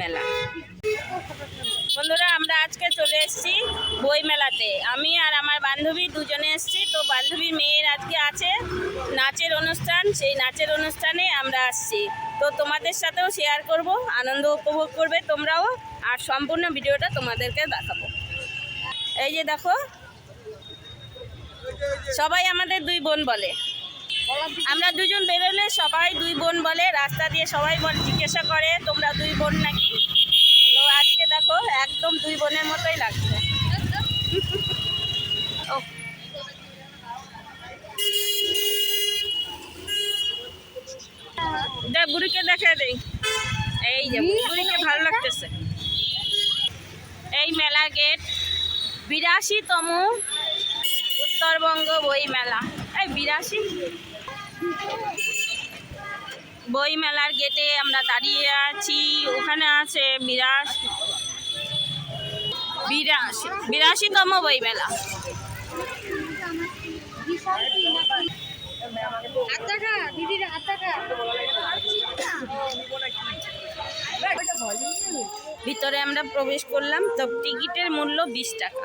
মেলা। বন্ধুরা, আমরা আজকে চলে এসেছি বই মেলাতে। আমি আর আমার বান্ধবী দুজনে এসেছি। তো বান্ধবী মেয়ের আজকে আছে নাচের অনুষ্ঠান। সেই নাচের অনুষ্ঠানে আমরা আসছি। তো তোমাদের সাথেও শেয়ার করব, আনন্দ উপভোগ করবে তোমরাও। আর সম্পূর্ণ ভিডিওটা তোমাদেরকে দেখাবো। এই যে দেখো, সবাই আমাদের দুই বোন বলে। আমরা দুজন বেরোলে সবাই দুই বোন বলে, রাস্তা দিয়ে সবাই বল, জিজ্ঞাসা করে, তোমরা দুই বোন নাকি? তো আজকে দেখো, একদম দুই বোনের মতোই লাগছে। ও। দেখ, বুড়িকে দেখে দেই। এই যে, বুড়িকে ভালো লাগতেছে। এই মেলা গেট, বিরাশিতম উত্তরবঙ্গ বই মেলা এই বিরাশি? বই মেলার গেটে আমরা দাঁড়িয়ে আছি। ওখানে আছে বিরাশ বিরাশি বিরাশিতম বই মেলা ভিতরে আমরা প্রবেশ করলাম তো টিকিটের মূল্য বিশ টাকা।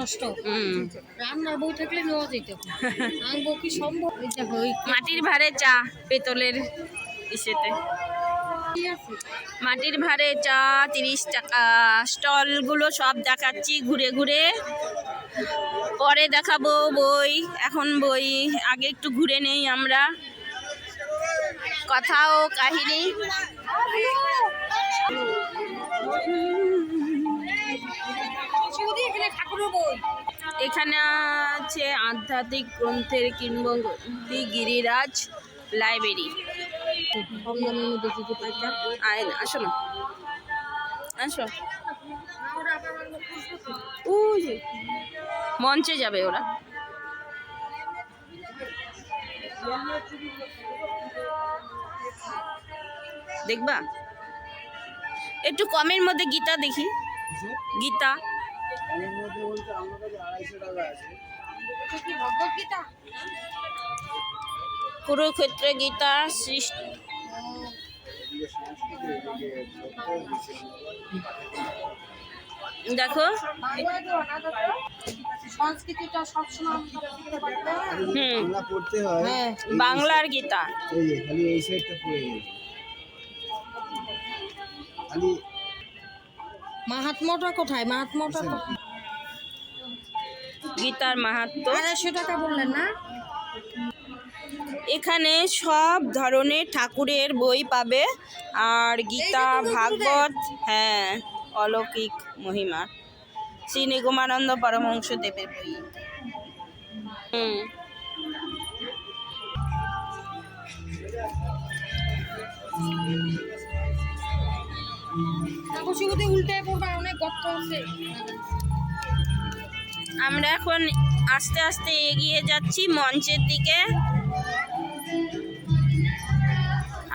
নষ্ট। রান্নার থাকলে নেওয়া যেত। আনব কি সম্ভব? মাটির ভারে চা পেতলের ইসেতে। মাটির ভারে চা তিরিশ টাকা। স্টলগুলো সব দেখাচ্ছি ঘুরে ঘুরে। পরে দেখাবো বই এখন বই। আগে একটু ঘুরে নেই আমরা। কথা ও কাহিনী। এখানে আছে আধ্যাত্মিক গ্রন্থের কিংবদন্তি গিরিরাজ লাইব্রেরি। আয় আসো না। আসো। মঞ্চে যাবে ওরা। দেখবা? একটু কমের মধ্যে গীতা দেখি। গীতা। কুরুক্ষেত্রে গীতা সৃষ্টি। দেখো। সংস্কৃতিটা সবসময়। হুম। পড়তে হয়। হ্যাঁ। বাংলার গীতা। এই খালি এই সাইডটা পড়ে গেছে। খালি মাহাত্মাটা কোথায়? মাহাত্মটা গীতার মাহাত্ম। আড়াইশো টাকা বললেন না? এখানে সব ধরনের ঠাকুরের বই পাবে। আর গীতা ভাগবত হ্যাঁ অলৌকিক মহিমা। শ্রী নিগমানন্দ পরমহংস দেবের বই। হুম। বসে বসে উল্টে পড়বা অনেক গর্ত আছে। আমরা এখন আস্তে আস্তে এগিয়ে যাচ্ছি মঞ্চের দিকে।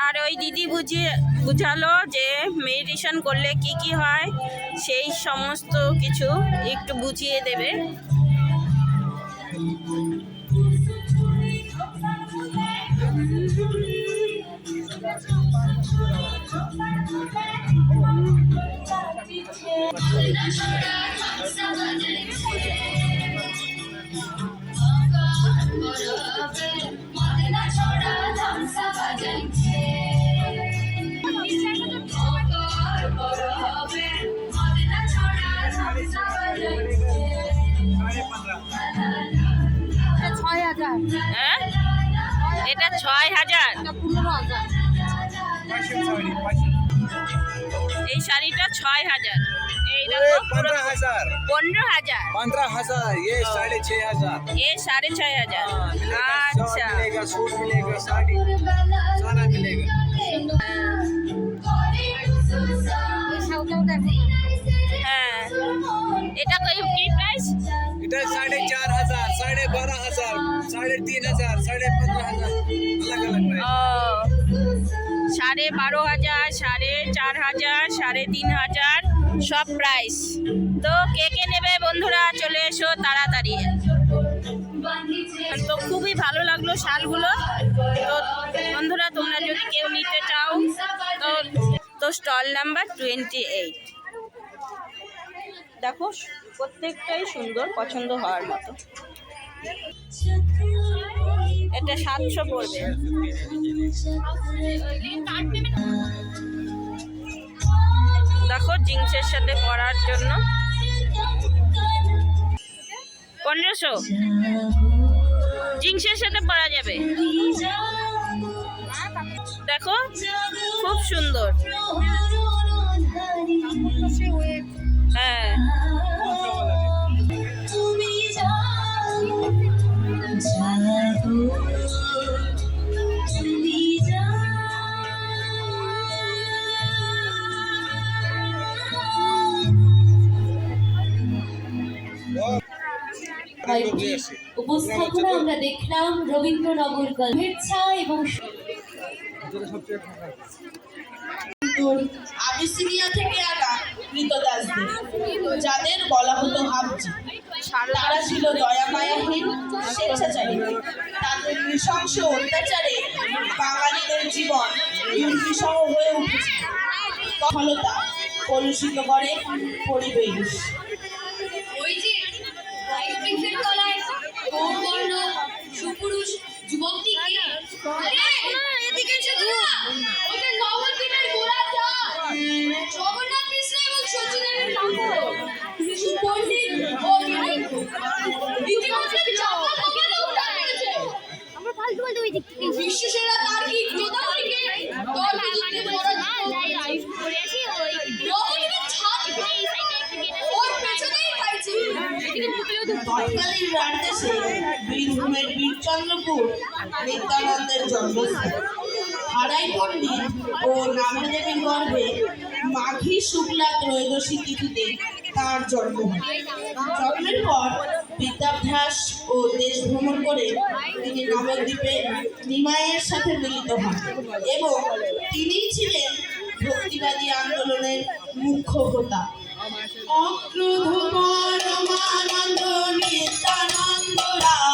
আর ওই দিদি বুঝিয়ে বুঝালো যে মেডিটেশন করলে কি কি হয় সেই সমস্ত কিছু একটু বুঝিয়ে দেবে। হাজার হ্যাঁ এটা ছয় হাজার। হাজার। এই শাড়িটা ছয় হাজার। पंद्रह हज़ार। पंद्रह हज़ार। पंद्रह हज़ार ये हाँ। साढ़े छह हज़ार। ये साढ़े छह हज़ार। हाँ, अच्छा। मिलेगा सूट मिलेगा साड़ी। सारा मिलेगा। এটা কই কি প্রাইস এটা 4500 4500 3500 3500 अलग अलग प्राइस সাড়ে বারো হাজার, সাড়ে চার হাজার, সাড়ে তিন হাজার, সব প্রাইস তো কে কে নেবে বন্ধুরা, চলে এসো তাড়াতাড়ি। তো খুবই ভালো লাগল শালগুলো। তো বন্ধুরা, তোমরা যদি কেউ নিতে চাও, তো তো স্টল নাম্বার টোয়েন্টি এইট দেখো, প্রত্যেকটাই সুন্দর, পছন্দ হওয়ার মতো। এটা সাতশো পড়বে। দেখো জিন্সের সাথে পরার জন্য। পনেরোশো? জিন্সের সাথে পরা যাবে। দেখো, খুব সুন্দর। হ্যাঁ। দেখলাম রবীন্দ্রনগর শুভেচ্ছা এবং আবিসিনিয়া থেকে আনা যাদের বলা হতো হাবজি তারা ছিল দয়া মায়াহীন, স্বেচ্ছাচারী। তাদের নৃশংস অত্যাচারে বাঙালিদের জীবন দুর্বিষহ হয়ে উঠেছে। সফলতা কলুষিত করে পরিবেশ। ওই যে গৌরবর্ণ সুপুরুষ যুবকটিকে এদিকে নিত্যানন্দের জন্মস্থান। হারাই পণ্ডিত ও নামদেবীর গর্ভে মাঘী শুক্লা ত্রয়োদশী তিথিতে তার জন্ম জন্মের পর বিদ্যাভ্যাস ও দেশ ভ্রমণ করে তিনি নবদ্বীপে নিমাইয়ের সাথে মিলিত হন এবং তিনিই ছিলেন ভক্তিবাদী আন্দোলনের মুখ্য হোতা। অক্রোধ নিত্যানন্দ রায়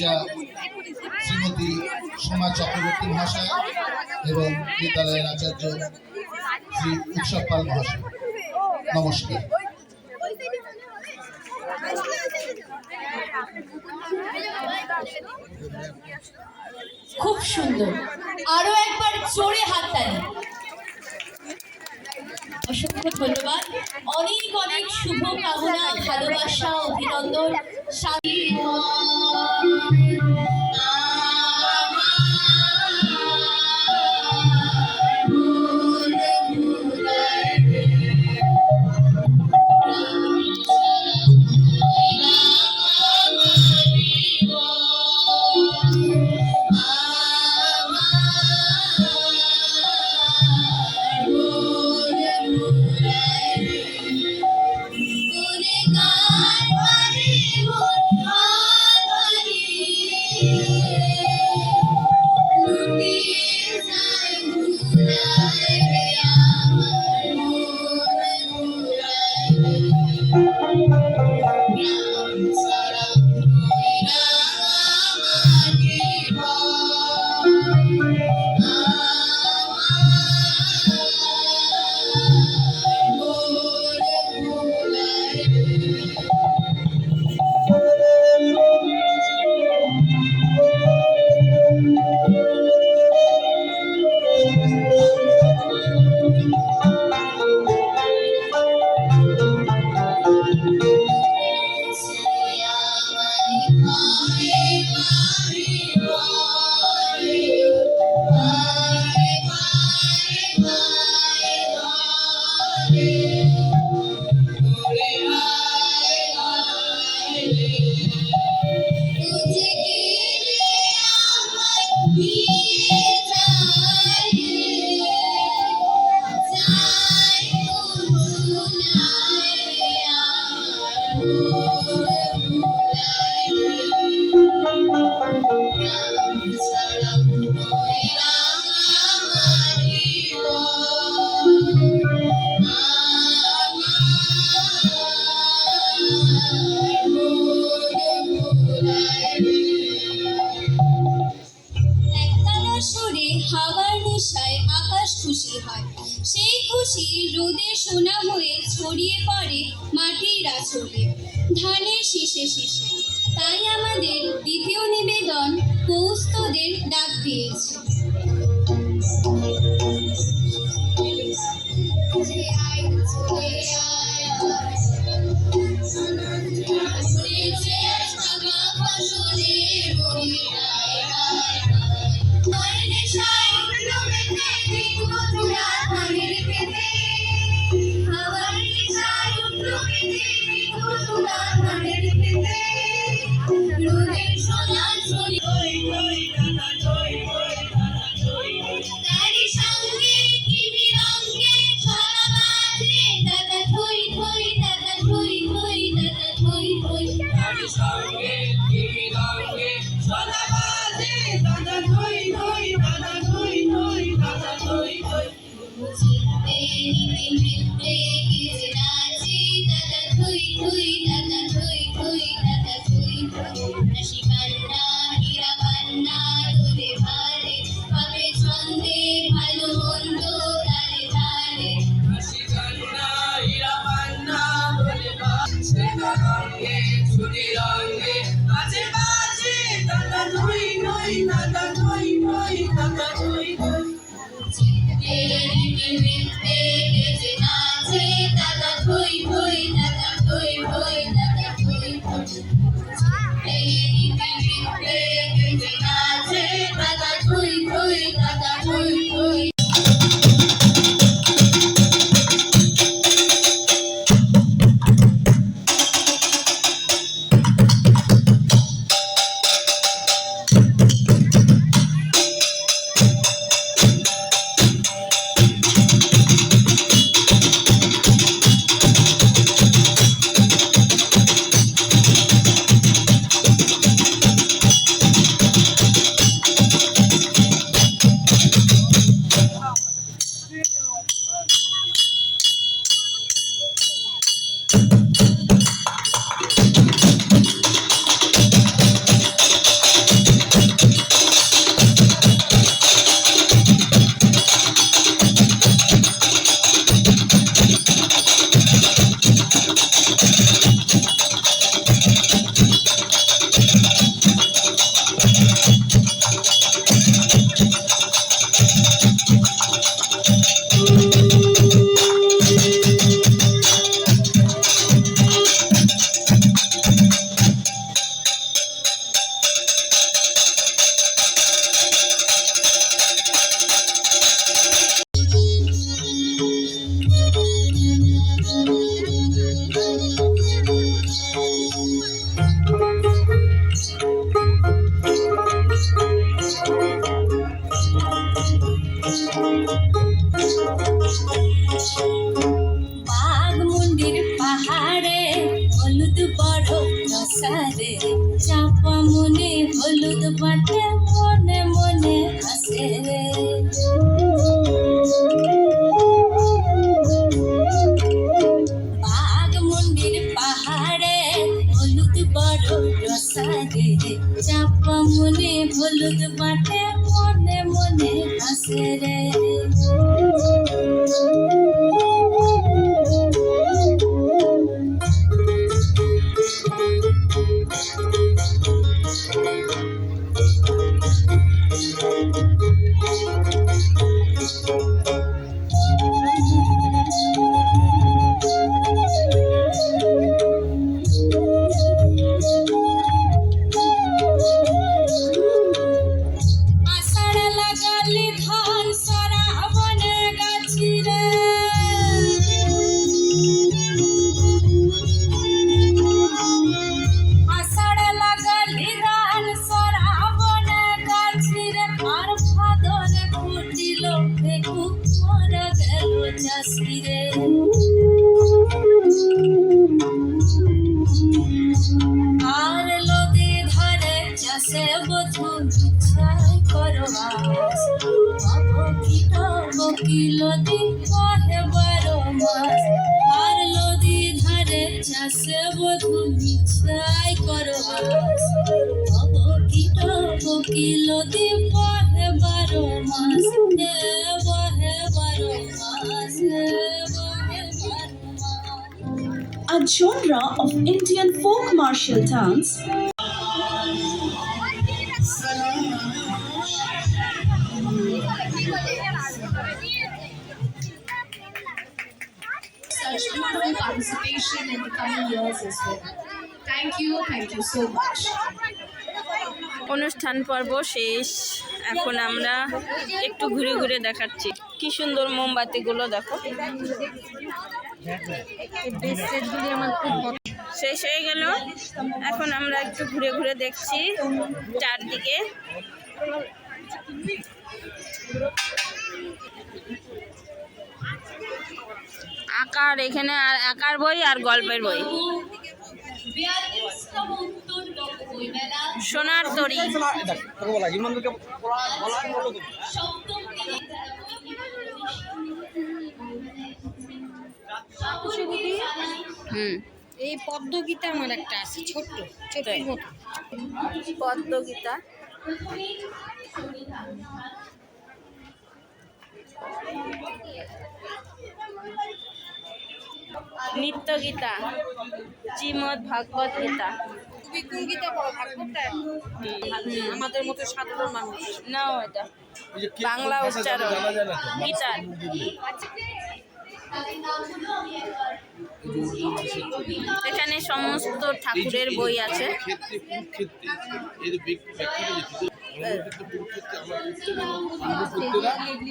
রাজা শ্রীমতী সোমা চক্রবর্তী মহাশয় এবং বিদ্যালয়ের আচার্য শ্রী উৎসব পাল মহাশয়। নমস্কার। খুব সুন্দর। আরও একবার জোরে হাততালি অসংখ্য ধন্যবাদ। অনেক অনেক শুভকামনা ভালোবাসা অভিনন্দন। সঙ্গে সঙ্গে সদা সারে চাপা মনে হলুদ বাটে মনে মনে হাসে রে। A genre of Indian folk martial dance such beautiful participation in the coming years as well. Thank you, thank you so much. অনুষ্ঠান পর্ব শেষ এখন আমরা একটু ঘুরে ঘুরে দেখাচ্ছি। কি সুন্দর মোমবাতিগুলো দেখো। শেষ হয়ে গেল। এখন আমরা একটু ঘুরে ঘুরে দেখছি চারদিকে। আঁকার এখানে আর আঁকার বই আর গল্পের বই বিয়াল্লিশতম উত্তর বই মেলা সোনার তরী। হুম। এই পদ্মগীতা আমার একটা আছে ছোট্ট ছোট্ট তাই। মতো পদ্মগীতা। নিত্য গীতা শ্রীমদ ভাগবত গীতা। তুমি কোন গীতা পড়ো? ভাগবতটা আমাদের মতো সাধারণ মানুষ। নাও এটা বাংলা উচ্চারণ। গীতার এখানে সমস্ত ঠাকুরের বই আছে।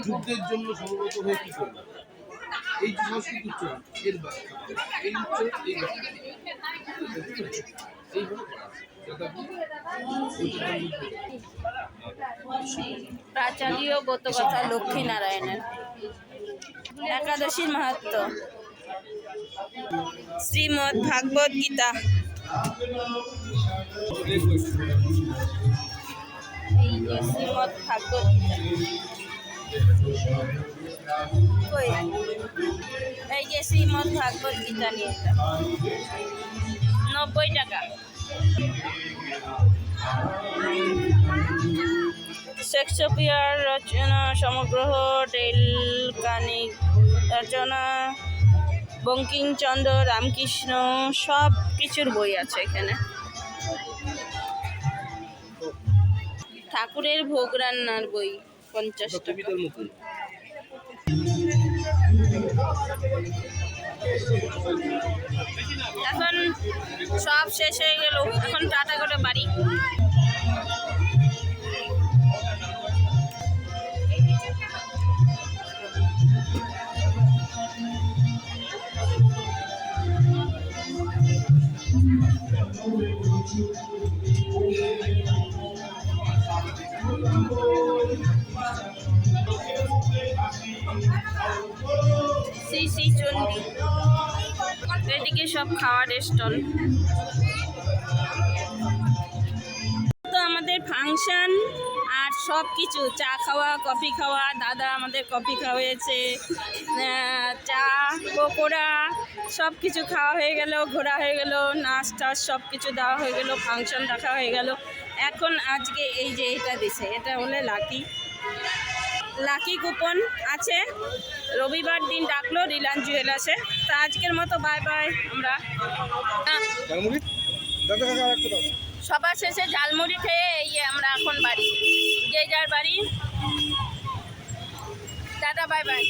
যুদ্ধের জন্য সমবেত হয়ে কি করবে? এই যে সংস্কৃত উচ্চারণ এর একাদশীর মাহাত্ম। শ্রীমদ ভাগবত গীতা। শ্রীমদ ভাগবত গীতা? এই যে শ্রীমদ ভাগবত গীতা নিয়ে নব্বই টাকা। শেক্সপিয়ার রচনা সমগ্র টেলকানিক রচনা বঙ্কিমচন্দ্র রামকৃষ্ণ সব কিছুর বই আছে এখানে। ঠাকুরের ভোগ রান্নার বই পঞ্চাশ টাকা। এখন সব শেষ হয়ে গেল। এখন টাটা করে বাড়ি। শ্রী শ্রী চণ্ডী এদিকে সব খাওয়ার স্টল। তো আমাদের ফাংশন আর সব কিছু চা খাওয়া কফি খাওয়া দাদা আমাদের কফি খাওয়াইছে আহ, চা পকোড়া সব কিছু খাওয়া হয়ে গেল ঘোরা হয়ে গেল নাচ টাচ সব কিছু দেওয়া হয়ে গেল ফাংশন রাখা হয়ে গেল। এখন আজকে এই যে এটা দিছে এটা হলে লাকি। লাকি কুপন আছে। রবিবার দিন ডাকলো রিলায়েন্স জুয়েলার্সে তা আজকের মতো বাই বাই আমরা। সবার শেষে ঝালমুড়ি খেয়ে এই আমরা এখন বাড়ি। যে যার বাড়ি। দাদা বাই বাই